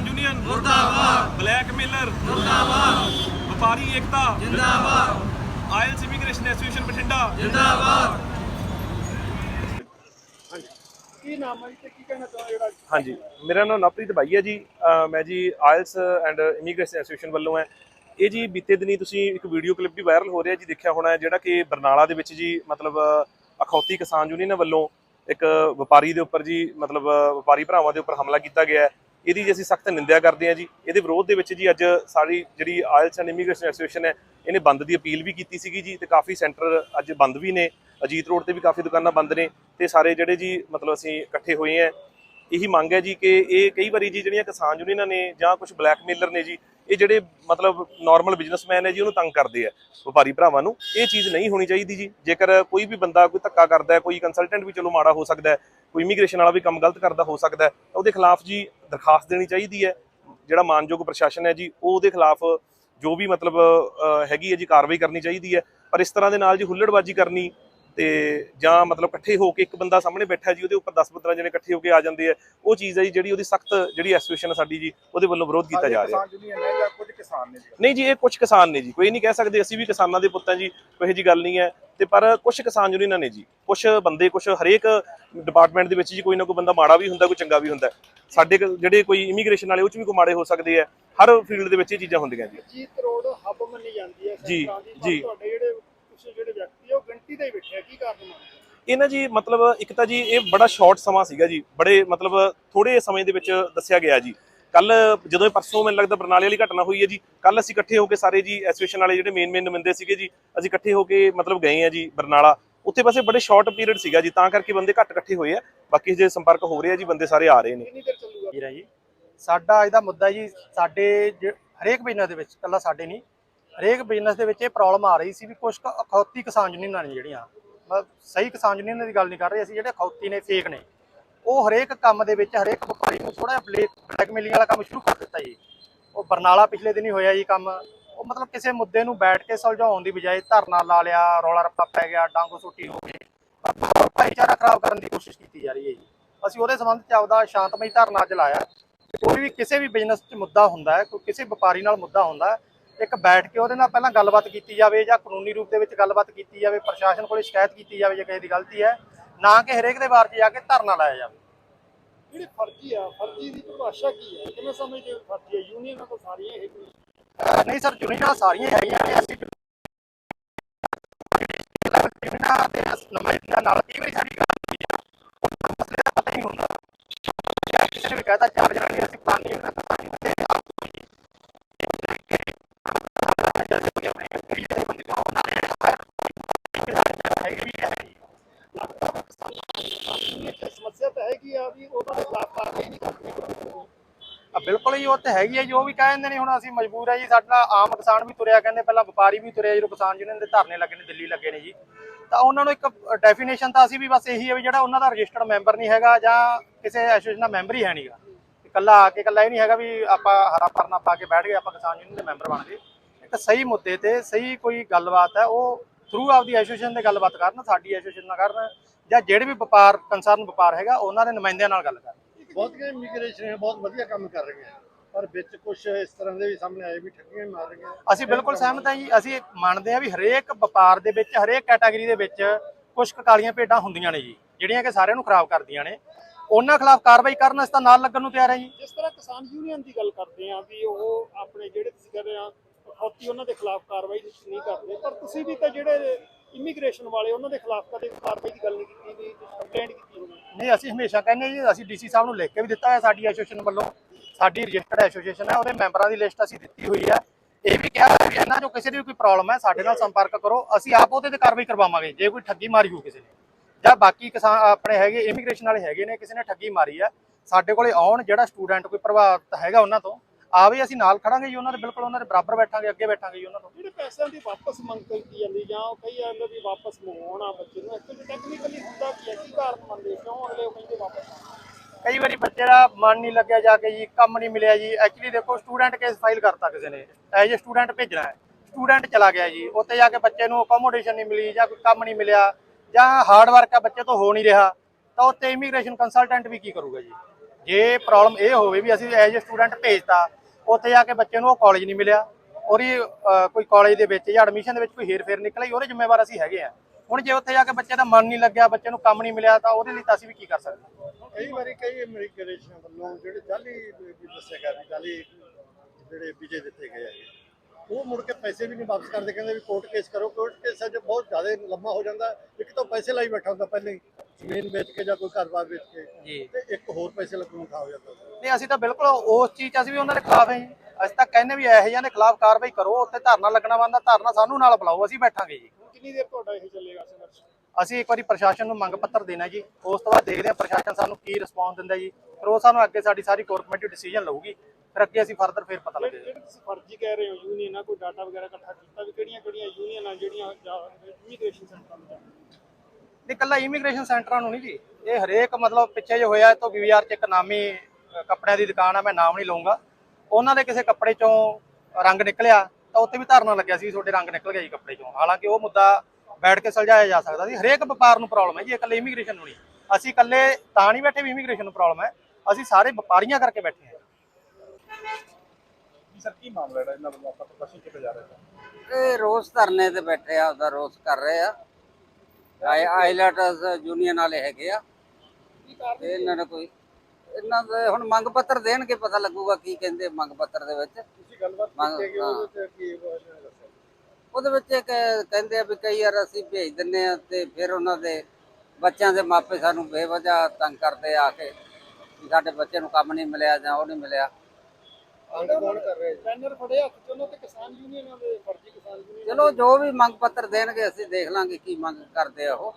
ਕਿਸਾਨ ਯੂਨੀਅਨ ਮੁਰਦਾਬਾਦ। ਬਲੈਕਮੇਲਰ ਮੁਰਦਾਬਾਦ। ਵਪਾਰੀ ਏਕਤਾ ਜਿੰਦਾਬਾਦ। IELTS immigration association Bathinda. ਕੀ ਨਾਮ ਹੈ ਜੀ ਤੇ ਕੀ ਕਹਿਣਾ ਚਾਹੁੰਦੇ ਜਿਹੜਾ ਹਾਂਜੀ ਮੇਰਾ ਨਾਮ ਨਵਪ੍ਰੀਤ ਬਾਈ ਹੈ ਜੀ। ਮੈਂ ਜੀ ਆਇਲਸ ਐਂਡ ਇਮੀਗ੍ਰੇਸ਼ਨ ਐਸੋਸੀਏਸ਼ਨ ਵੱਲੋਂ ਹੈ। ਇਹ ਜੀ ਬੀਤੇ ਦਿਨੀ ਤੁਸੀਂ ਇੱਕ ਵੀਡੀਓ ਕਲਿੱਪ ਵੀ ਵਾਇਰਲ ਹੋ ਰਿਹਾ ਜੀ ਦੇਖਿਆ ਹੋਣਾ ਹੈ ਜਿਹੜਾ ਕਿ ਬਰਨਾਲਾ ਦੇ ਵਿੱਚ ਜੀ ਮਤਲਬ ਅਖੌਤੀ ਕਿਸਾਨ ਯੂਨੀਅਨ ਵੱਲੋਂ ਇੱਕ ਵਪਾਰੀ ਦੇ ਉੱਪਰ ਜੀ ਮਤਲਬ ਵਪਾਰੀ ਭਰਾਵਾਂ ਦੇ ਉੱਪਰ ਹਮਲਾ ਕੀਤਾ ਗਿਆ ਹੈ। ਇਹਦੀ ਜੀ ਅਸੀਂ ਸਖਤ ਨਿੰਦਿਆ ਕਰਦੇ ਹਾਂ ਜੀ। ਇਹਦੇ ਵਿਰੋਧ ਦੇ ਵਿੱਚ ਜੀ ਅੱਜ ਸਾਰੀ ਜਿਹੜੀ ਆਇਲਸ ਐਂਡ ਇਮੀਗ੍ਰੇਸ਼ਨ ਐਸੋਸੀਏਸ਼ਨ ਹੈ, ਇਹਨੇ ਬੰਦ ਦੀ ਅਪੀਲ ਵੀ ਕੀਤੀ ਸੀਗੀ ਜੀ ਤੇ ਕਾਫੀ ਸੈਂਟਰ ਅੱਜ ਬੰਦ ਵੀ ਨੇ। ਅਜੀਤ ਰੋਡ ਤੇ ਵੀ ਕਾਫੀ ਦੁਕਾਨਾਂ ਬੰਦ ਨੇ ਤੇ ਸਾਰੇ ਜਿਹੜੇ ਜੀ ਮਤਲਬ ਅਸੀਂ ਇਕੱਠੇ ਹੋਏ ਆ ਇਹੀ ਮੰਗ ਹੈ ਜੀ ਕਿ ਇਹ ਕਈ ਵਾਰੀ ਜੀ ਜਿਹੜੀਆਂ ਕਿਸਾਨ ਯੂਨੀਅਨਾਂ ਨੇ ਜਾਂ ਕੁਝ ਬਲੈਕਮੇਲਰ ਨੇ ਜੀ ਇਹ ਜਿਹੜੇ ਮਤਲਬ ਨਾਰਮਲ ਬਿਜ਼ਨਸਮੈਨ ਹੈ ਜੀ, ਉਹਨੂੰ ਤੰਗ ਕਰਦੇ ਆ ਵਪਾਰੀ ਭਰਾਵਾਂ ਨੂੰ। ਇਹ ਚੀਜ਼ ਨਹੀਂ ਹੋਣੀ ਚਾਹੀਦੀ ਜੀ। ਜੇਕਰ ਕੋਈ ਵੀ ਬੰਦਾ ਕੋਈ ਧੱਕਾ ਕਰਦਾ ਹੈ, ਕੋਈ ਕੰਸਲਟੈਂਟ ਵੀ ਚਲੋ ਮਾੜਾ ਹੋ ਸਕਦਾ ਹੈ, ਕੋਈ ਇਮੀਗ੍ਰੇਸ਼ਨ ਵਾਲਾ ਵੀ ਕੰਮ ਗਲਤ ਕਰਦਾ ਹੋ ਸਕਦਾ ਹੈ, ਤਾਂ ਉਹਦੇ ਖਿਲਾਫ ਜੀ ਦਰਖਾਸਤ ਦੇਣੀ ਚਾਹੀਦੀ ਹੈ। ਜਿਹੜਾ ਮਾਨਯੋਗ ਪ੍ਰਸ਼ਾਸਨ ਹੈ ਜੀ, ਉਹ ਉਹਦੇ ਖਿਲਾਫ ਜੋ ਵੀ ਮਤਲਬ ਹੈਗੀ ਹੈ ਜੀ, ਕਾਰਵਾਈ ਕਰਨੀ ਚਾਹੀਦੀ ਹੈ। ਪਰ ਇਸ ਤਰ੍ਹਾਂ ਦੇ ਨਾਲ ਜੀ ਹੁੱਲੜਬਾਜੀ ਕਰਨੀ ਤੇ ਜਾਂ ਮਤਲਬ ਇਕੱਠੇ ਹੋ ਕੇ ਇੱਕ ਬੰਦਾ ਸਾਹਮਣੇ ਬੈਠਾ ਜੀ ਉਹਦੇ ਉੱਪਰ 10-15 ਜਣੇ ਇਕੱਠੇ ਹੋ ਕੇ ਆ ਜਾਂਦੇ ਆ। ਉਹ ਚੀਜ਼ ਹੈ ਜੀ ਜਿਹੜੀ ਉਹਦੀ ਸਖਤ ਜਿਹੜੀ ਐਸੋਸੀਏਸ਼ਨ ਸਾਡੀ ਜੀ ਉਹਦੇ ਵੱਲੋਂ ਵਿਰੋਧ ਕੀਤਾ ਜਾ ਰਿਹਾ। ਜਾਂ ਜੀ? ਨਹੀਂ ਜੀ ਇਹ ਕੁਝ ਕਿਸਾਨ ਨੇ ਜੀ ਕੋਈ ਨਹੀਂ ਕਹਿ ਸਕਦੇ ਅਸੀਂ ਵੀ ਕਿਸਾਨਾਂ ਦੇ ਪੁੱਤ ਜੀ ਕੋਈ ਇਹੋ ਜੀ ਗੱਲ ਨਹੀਂ ਹੈ। ਤੇ ਪਰ ਕੁਝ ਕਿਸਾਨ ਯੂਨੀਅਨਾਂ ਨੇ ਜੀ ਕੁਝ ਬੰਦੇ ਕੁਝ ਹਰੇਕ ਡਿਪਾਰਟਮੈਂਟ ਦੇ ਵਿੱਚ ਜੀ ਕੋਈ ਨਾ ਕੋਈ ਬੰਦਾ ਮਾੜਾ ਵੀ ਹੁੰਦਾ ਕੋਈ ਚੰਗਾ ਵੀ ਹੁੰਦਾ। ਸਾਡੇ ਜਿਹੜੇ ਕੋਈ ਇਮੀਗ੍ਰੇਸ਼ਨ ਵਾਲੇ ਉਹ ਚ ਵੀ ਕੋਈ ਮਾੜੇ ਹੋ ਸਕਦੇ ਆ। ਹਰ ਫੀਲਡ ਦੇ ਵਿੱਚ ਇਹ ਚੀਜ਼ਾਂ ਹੁੰਦੀਆਂ ਜੀ। ਜੀਤ ਰੋਡ ਹੱਬ ਮੰਨੀ ਜਾਂਦੀ ਹੈ ਜੀ, ਜੀ। ਤੁਹਾਡੇ ਜਿਹੜੇ ਕੁਝ ਜਿਹੜੇ ਵਿਅਕਤੀ ਆ ਉਹ ਗਿਣਤੀ ਦੇ ਹੀ ਬੈਠੇ ਆ ਕੀ ਕਾਰਨ ਮੰਨਦੇ ਇਹ ਨਾ ਜੀ ਮਤਲਬ ਇੱਕ ਤਾਂ ਜੀ ਇਹ ਬੜਾ ਸ਼ਾਰਟ ਸਮਾਂ ਸੀਗਾ ਜੀ। ਬੜੇ ਮਤਲਬ ਥੋੜੇ ਸਮੇਂ ਦੇ ਵਿੱਚ ਦੱਸਿਆ ਗਿਆ ਜੀ। ਕੱਲ ਜਦੋਂ ਇਹ ਪਰਸੋਂ ਮੈਨੂੰ ਲੱਗਦਾ ਬਰਨਾਲੇ ਵਾਲੀ ਘਟਨਾ ਹੋਈ ਹੈ ਜੀ ਕੱਲ ਅਸੀਂ ਇਕੱਠੇ ਹੋ ਕੇ ਸਾਰੇ ਜੀ ਐਸੋਸੀਏਸ਼ਨ ਵਾਲੇ ਜਿਹੜੇ ਮੇਨ ਮੇਨ ਨੁਮਾਇੰਦੇ ਸੀਗੇ ਜੀ ਅਸੀਂ ਇਕੱਠੇ ਹੋ ਕੇ ਮਤਲਬ ਗਏ ਆ ਜੀ ਬਰਨਾਲਾ। ਉੱਥੇ ਇਹ ਬੜੇ ਸ਼ਾਰਟ ਪੀਰੀਅਡ ਸੀਗਾ ਜੀ ਤਾਂ ਕਰਕੇ ਬੰਦੇ ਘੱਟ ਇਕੱਠੇ ਹੋਏ ਆ। ਬਾਕੀ ਜੇ ਸੰਪਰਕ ਹੋ ਰਿਹਾ ਜੀ ਬੰਦੇ ਸਾਰੇ ਆ ਰਹੇ ਨੇ। ਜੀ ਸਾਡਾ ਇਹਦਾ ਮੁੱਦਾ ਜੀ ਸਾਡੇ ਹਰੇਕ ਬਿਜ਼ਨਸ ਦੇ ਵਿੱਚ ਕੱਲਾ ਸਾਡੇ ਨਹੀਂ ਹਰੇਕ ਬਿਜ਼ਨਸ ਦੇ ਵਿੱਚ ਇਹ ਪ੍ਰੋਬਲਮ ਆ ਰਹੀ ਸੀ ਵੀ ਕੁਝ ਕੁ ਅਖੌਤੀ ਕਿਸਾਨ ਯੂਨੀਅਨਾਂ ਨੇ ਜਿਹੜੀਆਂ, ਮਤਲਬ ਸਹੀ ਕਿਸਾਨ ਯੂਨੀਅਨਾਂ ਦੀ ਗੱਲ ਨਹੀਂ ਕਰ ਰਹੇ ਅਸੀਂ, ਜਿਹੜੇ ਅਖੌਤੀ ਨੇ ਫੇਕ ਨੇ। ਉਹ ਹਰੇਕ ਕੰਮ ਦੇ ਵਿੱਚ, ਹਰੇਕ ਵਪਾਰੀ ਨੂੰ ਥੋੜਾ ਜਿਹਾ ਬਲੇਕ ਬਲੈਕਮੇਲਿੰਗ ਵਾਲਾ ਕੰਮ ਸ਼ੁਰੂ ਕਰ ਦਿੱਤਾ ਜੀ। ਉਹ ਬਰਨਾਲਾ ਪਿਛਲੇ ਦਿਨ ਹੀ ਹੋਇਆ ਜੀ ਕੰਮ। ਉਹ ਮਤਲਬ ਕਿਸੇ ਮੁੱਦੇ ਨੂੰ ਬੈਠ ਕੇ ਸੁਲਝਾਉਣ ਦੀ ਬਜਾਏ ਧਰਨਾ ਲਾ ਲਿਆ, ਰੌਲਾ ਰੱਪਾ ਪੈ ਗਿਆ, ਡਾਂਗੋ ਸੋਟੀ ਹੋ ਗਈ। ਭਾਈਚਾਰਾ ਖਰਾਬ ਕਰਨ ਦੀ ਕੋਸ਼ਿਸ਼ ਕੀਤੀ ਜਾ ਰਹੀ ਹੈ ਜੀ। ਅਸੀਂ ਉਹਦੇ ਸੰਬੰਧ ਚ ਆਪਦਾ ਸ਼ਾਂਤਮਈ ਧਰਨਾ ਚਲਾਇਆ। ਕੋਈ ਵੀ ਕਿਸੇ ਵੀ ਬਿਜ਼ਨਸ 'ਚ ਮੁੱਦਾ ਹੁੰਦਾ ਹੈ, ਕੋਈ ਕਿਸੇ ਵਪਾਰੀ ਨਾਲ ਮੁੱਦਾ ਹੁੰਦਾ ਹੈ ਇੱਕ ਬੈਠ ਕੇ ਉਹਦੇ ਨਾਲ ਪਹਿਲਾਂ ਗੱਲਬਾਤ ਕੀਤੀ ਜਾਵੇ ਜਾਂ ਕਾਨੂੰਨੀ ਰੂਪ ਦੇ ਵਿੱਚ ਗੱਲਬਾਤ ਕੀਤੀ ਜਾਵੇ ਪ੍ਰਸ਼ਾਸਨ ਕੋਲੇ ਸ਼ਿਕਾਇਤ ਕੀਤੀ ਜਾਵੇ ਜੇ ਕਿਸੇ ਦੀ ਗਲਤੀ ਹੈ ਨਾ ਕਿ ਹਰੇਕ ਦੇ ਬਾਰ 'ਚ ਜਾ ਕੇ ਧਰਨਾ ਲਾਇਆ ਜਾਵੇ ਜਿਹੜੇ ਫਰਜ਼ੀ ਆ ਫਰਜ਼ੀ ਦੀ ਪਰਿਭਾਸ਼ਾ ਕੀ ਹੈ ਕਿਵੇਂ ਸਮਝਦੇ ਹੋ ਫਰਜ਼ੀ ਹੈ ਯੂਨੀਅਨਾਂ ਤਾਂ ਸਾਰੀਆਂ ਇਹ ਨਹੀਂ ਸਰ ਯੂਨੀਅਨਾਂ ਸਾਰੀਆਂ ਹੈਗੀਆਂ ਨੇ ਅਸੀਂ ਯੂਨੀਅਨਾਂ ਦੇ ਨੰਬਰ ਨਾਲ ਕਈ ਵਾਰੀ ਸਾਡੀ ਗੱਲ ਹੁੰਦੀ ਆ ਉਹ ਮਸਲੇ ਦਾ ਪਤਾ ਹੀ ਨਹੀਂ ਹੁੰਦਾ ਜਾਂ ਕਿਸੇ ਨੇ ਵੀ ਕਹਤਾ ਚਾਰ ਜਣੇ ਅਸੀਂ ਪਾਣੀ ਸਮੱਸਿਆ ਆ ਵੀ ਉਹਨਾਂ ਦੇ ਖਿਲਾਫ ਕਾਰਵਾਈ ਨਹੀਂ ਕਰਨੀ ਆ ਬਿਲਕੁਲ ਹੀ ਉਹ ਤੇ ਹੈਗੀ ਹੈ ਜੋ ਵੀ ਕਹਿ ਨੇ ਹੁਣ ਅਸੀਂ ਮਜਬੂਰ ਆ ਜੀ, ਸਾਡਾ ਆਮ ਕਿਸਾਨ ਵੀ ਤੁਰਿਆ ਕਹਿੰਦੇ, ਪਹਿਲਾਂ ਵਪਾਰੀ ਵੀ ਤੁਰਿਆ ਜਦੋਂ ਕਿਸਾਨ ਯੂਨੀਅਨ ਦੇ ਧਰਨੇ ਲੱਗੇ ਨੇ, ਦਿੱਲੀ ਲੱਗੇ ਨੇ ਜੀ। ਤਾਂ ਉਹਨਾਂ ਨੂੰ ਇੱਕ ਡੈਫੀਨੇਸ਼ਨ ਤਾਂ ਅਸੀਂ ਵੀ ਬਸ ਇਹੀ ਹੈ ਵੀ ਜਿਹੜਾ ਉਹਨਾਂ ਦਾ ਰਜਿਸਟਰਡ ਮੈਂਬਰ ਨਹੀਂ ਹੈਗਾ ਜਾਂ ਕਿਸੇ ਐਸੋਸੀਏਸ਼ਨ ਦਾ ਮੈਂਬਰ ਹੀ ਹੈ ਨਹੀਂਗਾ ਇਕੱਲਾ ਆ ਕੇ, ਇਕੱਲਾ ਇਹ ਨਹੀਂ ਹੈਗਾ ਵੀ ਆਪਾਂ ਹਰਾ ਪਰਨਾ ਪਾ ਕੇ ਬੈਠ ਗਏ, ਆਪਾਂ ਕਿਸਾਨ ਯੂਨੀਅਨ ਦੇ ਮੈਂਬਰ ਬਣ ਗਏ। ਇੱਕ ਸਹੀ ਮੁੱਦੇ ਤੇ ਸਹੀ ਕੋਈ ਗੱਲਬਾਤ ਹੈ, ਉਹ ਥਰੂ ਆਪਦੀ ਐਸੋਸੀਏਸ਼ਨ ਦੇ ਗੱਲਬਾਤ ਕਰਨ ਸਾਡੀ ਐਸੋਸੀਏਸ਼ਨ ਨਾਲ ਕਰਨ ਜਾਂ ਜਿਹੜੇ ਵੀ ਵਪਾਰ ਕੰਸਰਨ ਵਪਾਰ ਹੈਗਾ ਉਹਨਾਂ ਦੇ ਨੁਮਾਇੰਦਿਆਂ ਨਾਲ ਗੱਲ ਕਰਨ। ਬਹੁਤੀਆਂ ਇਮੀਗ੍ਰੇਸ਼ਨ ਹੈ ਬਹੁਤ ਵਧੀਆ ਕੰਮ ਕਰ ਰਹੀਆਂ। ਪਰ ਵਿੱਚ ਕੁਝ ਇਸ ਤਰ੍ਹਾਂ ਦੇ ਵੀ ਸਾਹਮਣੇ ਆਏ ਵੀ ਠੱਗੀਆਂ ਵੀ ਮਾਰ ਰਹੀਆਂ। ਅਸੀਂ ਬਿਲਕੁਲ ਸਹਿਮਤ ਹਾਂ ਜੀ ਅਸੀਂ ਮੰਨਦੇ ਹਾਂ ਵੀ ਹਰੇਕ ਵਪਾਰ ਦੇ ਵਿੱਚ ਹਰੇਕ ਕੈਟਾਗਰੀ ਦੇ ਵਿੱਚ ਕੁਝ ਕੁ ਕਾਲੀਆਂ ਭੇਡਾਂ ਹੁੰਦੀਆਂ ਨੇ ਜੀ ਜਿਹੜੀਆਂ ਕਿ ਸਾਰਿਆਂ ਨੂੰ ਖਰਾਬ ਕਰਦੀਆਂ ਨੇ। ਉਹਨਾਂ ਖਿਲਾਫ ਕਾਰਵਾਈ ਕਰਨ ਅਸੀਂ ਤਾਂ ਨਾਲ ਲੱਗਣ ਨੂੰ ਤਿਆਰ ਹਾਂ ਜੀ। ਜਿਸ ਤਰ੍ਹਾਂ ਕਿਸਾਨ ਯੂਨੀਅਨ ਦੀ ਗੱਲ ਕਰਦੇ ਆ ਵੀ ਉਹ ਆਪਣੇ ਜਿਹੜੇ ਤੁਸੀਂ ਕਹਿੰਦੇ ਆ ਅਖੌਤੀ ਉਹਨਾਂ ਦੇ ਖਿਲਾਫ ਕਾਰਵਾਈ ਨਹੀਂ ਕਰਦੇ। ਪਰ ਤੁਸੀਂ ਵੀ ਤਾਂ ਜਿਹੜੇ ਇਮੀਗ੍ਰੇਸ਼ਨ ਵਾਲੇ, ਉਹਨਾਂ ਦੇ ਖਿਲਾਫ ਕਦੇ ਕਾਰਵਾਈ ਦੀ ਗੱਲ ਨਹੀਂ ਕੀਤੀ ਵੀ ਕੰਪਲੇਂਟ ਕੀਤੀ ਹੋਣੀ। ਨਹੀਂ, ਅਸੀਂ ਹਮੇਸ਼ਾ ਕਹਿੰਦੇ ਜੀ, ਅਸੀਂ ਡੀਸੀ ਸਾਹਿਬ ਨੂੰ ਲਿਖ ਕੇ ਵੀ ਦਿੱਤਾ ਹੈ, ਸਾਡੀ ਐਸੋਸੀਏਸ਼ਨ ਵੱਲੋਂ। ਸਾਡੀ ਰਜਿਸਟਰਡ ਐਸੋਸੀਏਸ਼ਨ ਹੈ, ਉਹਦੇ ਮੈਂਬਰਾਂ ਦੀ ਲਿਸਟ ਅਸੀਂ ਦਿੱਤੀ ਹੋਈ ਹੈ। ਇਹ ਵੀ ਕਿਹਾ ਹੈ ਵੀ ਇਹਨਾਂ ਚੋਂ ਕਿਸੇ ਦੀ ਵੀ ਕੋਈ ਪ੍ਰੋਬਲਮ ਹੈ, ਸਾਡੇ ਨਾਲ ਸੰਪਰਕ ਕਰੋ, ਅਸੀਂ ਆਪ ਉਹਦੇ ਤੇ ਕਾਰਵਾਈ ਕਰਵਾਵਾਂਗੇ, ਜੇ ਕੋਈ ਠੱਗੀ ਮਾਰੀ ਹੋ ਕਿਸੇ ਨੇ। ਜਾਂ ਬਾਕੀ ਕਿਸਾਨ, ਆਪਣੇ ਹੈਗੇ ਇਮੀਗ੍ਰੇਸ਼ਨ ਵਾਲੇ ਹੈਗੇ ਨੇ, ਕਿਸੇ ਨੇ ਠੱਗੀ ਮਾਰੀ ਹੈ, ਸਾਡੇ ਕੋਲੇ ਆਉਣ ਜਿਹੜਾ ਸਟੂਡੈਂਟ ਕੋਈ ਪ੍ਰਭਾਵਿਤ ਹੈਗਾ ਉਹਨਾਂ ਤੋਂ ਆਵੇ ਅਸੀਂ ਨਾਲ ਖੜਾਂਗੇ ਜੀ ਉਹਨਾਂ ਦੇ ਬਿਲਕੁਲ ਉਹਨਾਂ ਦੇ ਬਰਾਬਰ ਬੈਠਾਂਗੇ ਅੱਗੇ ਬੈਠਾਂਗੇ ਜੀ ਉਹਨਾਂ ਤੋਂ। ਜਿਹੜੇ ਪੈਸਿਆਂ ਦੀ ਵਾਪਸ ਮੰਗ ਕੀਤੀ ਜਾਂਦੀ ਜਾਂ ਉਹ ਕਈ ਜਾਂਦੇ ਵੀ ਵਾਪਸ ਮੰਗਵਾਉਣਾ ਬੱਚੇ ਨੂੰ ਐਕਚੁਅਲੀ ਟੈਕਨੀਕਲੀ ਹੁੰਦਾ ਕੀ ਹੈ? ਕੀ ਕਾਰਨ ਮੰਨਦੇ ਕਿਉਂ ਅਗਲੇ ਉਹ ਕਹਿੰਦੇ ਵਾਪਸ ਕਈ ਵਾਰੀ ਬੱਚੇ ਦਾ ਮਨ ਨਹੀਂ ਲੱਗਿਆ ਜਾ ਕੇ ਜੀ ਕੰਮ ਨਹੀਂ ਮਿਲਿਆ ਜੀ। ਐਕਚੁਅਲੀ ਦੇਖੋ ਸਟੂਡੈਂਟ ਕੇਸ ਫਾਈਲ ਕਰਤਾ ਕਿਸੇ ਨੇ। ਐਜ ਸਟੂਡੈਂਟ ਭੇਜਣਾ ਹੈ ਸਟੂਡੈਂਟ ਚਲਾ ਗਿਆ ਜੀ। ਉੱਥੇ ਜਾ ਕੇ ਬੱਚੇ ਨੂੰ ਅਕੋਮੋਡੇਸ਼ਨ ਨਹੀਂ ਮਿਲੀ ਜਾਂ ਕੋਈ ਕੰਮ ਨਹੀਂ ਮਿਲਿਆ ਜਾਂ ਹਾਰਡ ਵਰਕ ਆ ਬੱਚੇ ਤੋਂ ਹੋ ਨਹੀਂ ਰਿਹਾ ਤਾਂ ਉੱਥੇ ਇਮੀਗ੍ਰੇਸ਼ਨ ਕੰਸਲਟੈਂਟ ਵੀ ਕੀ ਕਰੂਗਾ ਜੀ? ਜੇ ਪ੍ਰੋਬਲਮ ਇਹ ਹੋਵੇ ਵੀ ਅਸੀਂ ਐਜ ਸਟੂਡੈਂਟ ਭੇਜਤਾ ਉੱਥੇ ਜਾ ਕੇ ਬੱਚੇ ਨੂੰ ਉਹ ਕਾਲਜ ਨਹੀਂ ਮਿਲਿਆ। ਉਹਦੀ ਕੋਈ ਕਾਲਜ ਦੇ ਵਿੱਚ ਜਾਂ ਐਡਮਿਸ਼ਨ ਦੇ ਵਿੱਚ ਕੋਈ ਹੇਰ-ਫੇਰ ਨਿਕਲੀ, ਉਹਦੇ ਜ਼ਿੰਮੇਵਾਰ ਅਸੀਂ ਹੈਗੇ ਆ ਹੁਣ ਜੇ ਉੱਥੇ ਜਾ ਕੇ ਬੱਚੇ ਦਾ ਮਨ ਨਹੀਂ ਲੱਗਿਆ, ਬੱਚੇ ਨੂੰ ਕੰਮ ਨਹੀਂ ਮਿਲਿਆ, ਤਾਂ ਉਹਦੇ ਲਈ ਤਾਂ ਅਸੀਂ ਵੀ ਕੀ ਕਰ ਸਕਦੇ ਕਈ ਵਾਰੀ ਕਈ ਇਮੀਗ੍ਰੇਸ਼ਨ ਵੱਲੋਂ ਜਿਹੜੇ ਜਾਲੀ ਵੀ ਦੱਸੇਗਾ ਵੀ ਜਾਲੀ ਜਿਹੜੇ ਵੀਜ਼ੇ ਦਿੱਤੇ ਗਏ ਹੈਗੇ। ਉਹ ਮੁੜ ਕੇ ਪੈਸੇ ਵੀ ਨਹੀਂ ਵਾਪਸ ਕਰਦੇ, ਕਹਿੰਦੇ ਵੀ ਕੋਰਟ ਕੇਸ ਕਰੋ। ਕੋਰਟ ਕੇਸ ਅਜ ਬਹੁਤ ਜ਼ਿਆਦਾ ਲੰਮਾ ਹੋ ਜਾਂਦਾ, ਇੱਕ ਤਾਂ ਪੈਸੇ ਲਾਈ ਬੈਠਾ ਹੁੰਦਾ ਪਹਿਲੇ ਹੀ। ਜ਼ਮੀਨ ਵੇਚ ਕੇ ਜਾਂ ਕੋਈ ਘਰ-ਬਾਰ ਵੇਚ ਕੇ ਜੀ। ਤੇ ਇੱਕ ਹੋਰ ਪੈਸੇ ਲੱਗਣ ਨੂੰ ਖਾ ਹੋ ਜਾਂਦਾ। ਨਹੀਂ ਅਸੀਂ ਤਾਂ ਬਿਲਕੁਲ ਉਸ ਚੀਜ਼ 'ਚ ਅਸੀਂ ਵੀ ਉਹਨਾਂ ਦੇ ਖਿਲਾਫ ਹਾਂ ਜੀ। ਅਸੀਂ ਤਾਂ ਕਹਿੰਦੇ ਵੀ ਇਹੋ ਜਿਹਿਆਂ ਦੇ ਖਿਲਾਫ ਕਾਰਵਾਈ ਕਰੋ ਉੱਥੇ ਧਰਨਾ ਲੱਗਣਾ ਬੰਦਾ ਧਰਨਾ ਸਾਨੂੰ ਨਾਲ ਬੁਲਾਓ ਅਸੀਂ ਬੈਠਾਂਗੇ ਜੀ। ਕਿੰਨੀ ਦੇਰ ਤੁਹਾਡਾ ਇਹ ਚੱਲੇਗਾ ਸੰਘਰਸ਼? ਅਸੀਂ ਇੱਕ ਵਾਰੀ ਪ੍ਰਸ਼ਾਸਨ ਨੂੰ ਮੰਗ ਪੱਤਰ ਦੇਣਾ ਜੀ। ਉਸ ਤੋਂ ਬਾਅਦ ਦੇਖਦੇ ਹਾਂ ਪ੍ਰਸ਼ਾਸਨ ਸਾਨੂੰ ਕੀ ਰਿਸਪੌਂਸ ਦਿੰਦਾ ਜੀ। ਫਿਰ ਉਹ ਸਾਨੂੰ ਅੱਗੇ ਸਾਡੀ ਸਾਰੀ ਕੋਰ ਕਮੇਟੀ ਡਿਸੀਜਨ ਲਊਗੀ। ਫਿਰ ਅੱਗੇ ਅਸੀਂ ਫਰਦਰ ਫਿਰ ਪਤਾ ਲੱਗੇਗਾ। ਜਿਹੜੇ ਤੁਸੀਂ ਫਰਜ਼ੀ ਕਹਿ ਰਹੇ ਹੋ ਯੂਨੀਅਨਾਂ ਕੋਈ ਡਾਟਾ ਵਗੈਰਾ ਇਕੱਠਾ ਕੀਤਾ ਵੀ ਕਿਹੜੀਆਂ ਕਿਹੜੀਆਂ ਯੂਨੀਅਨਾਂ ਜਿਹੜੀਆਂ ਇਮੀਗ੍ਰੇਸ਼ਨ ਸੈਂਟਰਾਂ ਨੂੰ ਨਹੀਂ ਕੱਲਾ ਇਮੀਗ੍ਰੇਸ਼ਨ ਸੈਂਟਰਾਂ ਨੂੰ ਨਹੀਂ ਜੀ। ਇਹ ਹਰੇਕ ਮਤਲਬ ਪਿੱਛੇ ਜੇ ਹੋਇਆ ਤਾਂ ਵੀਆਰ ਚ ਇੱਕ ਨਾਮੀ ਕੱਪੜਿਆਂ ਦੀ ਦੁਕਾਨ ਆ ਮੈਂ ਨਾਮ ਨਹੀਂ ਲਵਾਂਗਾ ਉਹਨਾਂ ਦੇ ਕਿਸੇ ਕੱਪੜੇ ਚੋਂ ਰੰਗ ਨਿਕਲਿਆ ਤਾਂ ਉੱਥੇ ਵੀ ਧਰਨਾ ਲੱਗਿਆ ਸੀ ਤੁਹਾਡੇ ਰੰਗ ਨਿਕਲ ਗਿਆ ਜੀ ਕੱਪੜੇ ਚੋਂ। ਹਾਲਾਂਕਿ ਉਹ ਮੁੱਦਾ ਬੈਠ ਕੇ ਸੁਲਝਾਇਆ ਜਾ ਸਕਦਾ ਸੀ। ਹਰੇਕ ਵਪਾਰ ਨੂੰ ਪ੍ਰੋਬਲਮ ਹੈ ਜੀ ਇਕੱਲੇ ਇਮੀਗ੍ਰੇਸ਼ਨ ਨੂੰ ਨਹੀਂ। ਅਸੀਂ ਇਕੱਲੇ ਤਾਂ ਨਹੀਂ ਬੈਠੇ ਵੀ ਇਮੀਗ੍ਰੇਸ਼ਨ ਨੂੰ ਪ੍ਰੋਬਲਮ ਹੈ। ਅਸੀਂ ਸਾਰੇ ਵਪਾਰੀਆਂ ਕਰਕੇ ਬੈਠੇ ਹਾਂ। ਸਰ ਕੀ ਮਾਮਲਾ ਹੈ ਇਹਨਾਂ ਵੱਲੋਂ ਆਪਾਂ ਪ੍ਰਦਰਸ਼ਨ ਕਿਤੇ ਜਾ ਰਹੇ ਹਾਂ? ਇਹ ਰੋਜ਼ ਧਰਨੇ ਤੇ ਬੈਠੇ ਆ ਉਹਦਾ ਰੋਜ਼ ਕਰ ਰਹੇ ਆ। ਆਈਲੈਟਸ ਯੂਨੀਅਨ ਵਾਲੇ ਹੈਗੇ ਆ। ਤੇ ਇਹਨਾਂ ਨੇ ਕੋਈ ਇਹਨਾਂ ਦੇ ਹੁਣ ਮੰਗ ਪੱਤਰ ਦੇਣਗੇ ਪਤਾ ਲੱਗੂਗਾ ਕੀ ਕਹਿੰਦੇ ਮੰਗ ਪੱਤਰ ਦੇ ਵਿੱਚ। ਤੁਸੀਂ ਗੱਲਬਾਤ ਕੀਤੀ ਉਹਦੇ ਕੀ ਉਹਦੇ ਵਿੱਚ ਇੱਕ ਕਹਿੰਦੇ ਆ ਵੀ ਕਈ ਵਾਰ ਅਸੀਂ ਭੇਜ ਦਿੰਨੇ ਆ ਤੇ ਫਿਰ ਉਹਨਾਂ ਦੇ ਬੱਚਿਆਂ ਦੇ ਮਾਪੇ ਸਾਨੂੰ ਬੇਵਜ੍ਹਾ ਤੰਗ ਕਰਦੇ ਆ ਕੇ ਸਾਡੇ ਬੱਚੇ ਨੂੰ ਕੰਮ ਨਹੀਂ ਮਿਲਿਆ ਜਾਂ ਉਹ ਨਹੀਂ ਮਿਲਿਆ। ਅੰਗ ਕੌਣ ਕਰ ਰਹੇ ਬੈਨਰ ਫੜੇ ਹੱਥ ਚ ਉਹਨਾਂ ਤੇ ਕਿਸਾਨ ਯੂਨੀਅਨਾਂ ਦੇ ਫਰਜ਼ੀ ਕਿਸਾਨ ਯੂਨੀਅਨ ਚਲੋ ਜੋ ਵੀ ਮੰਗ ਪੱਤਰ ਦੇਣਗੇ ਅਸੀਂ ਦੇਖ ਲਾਂਗੇ ਕੀ ਮੰਗ ਕਰਦੇ ਆ ਉਹ।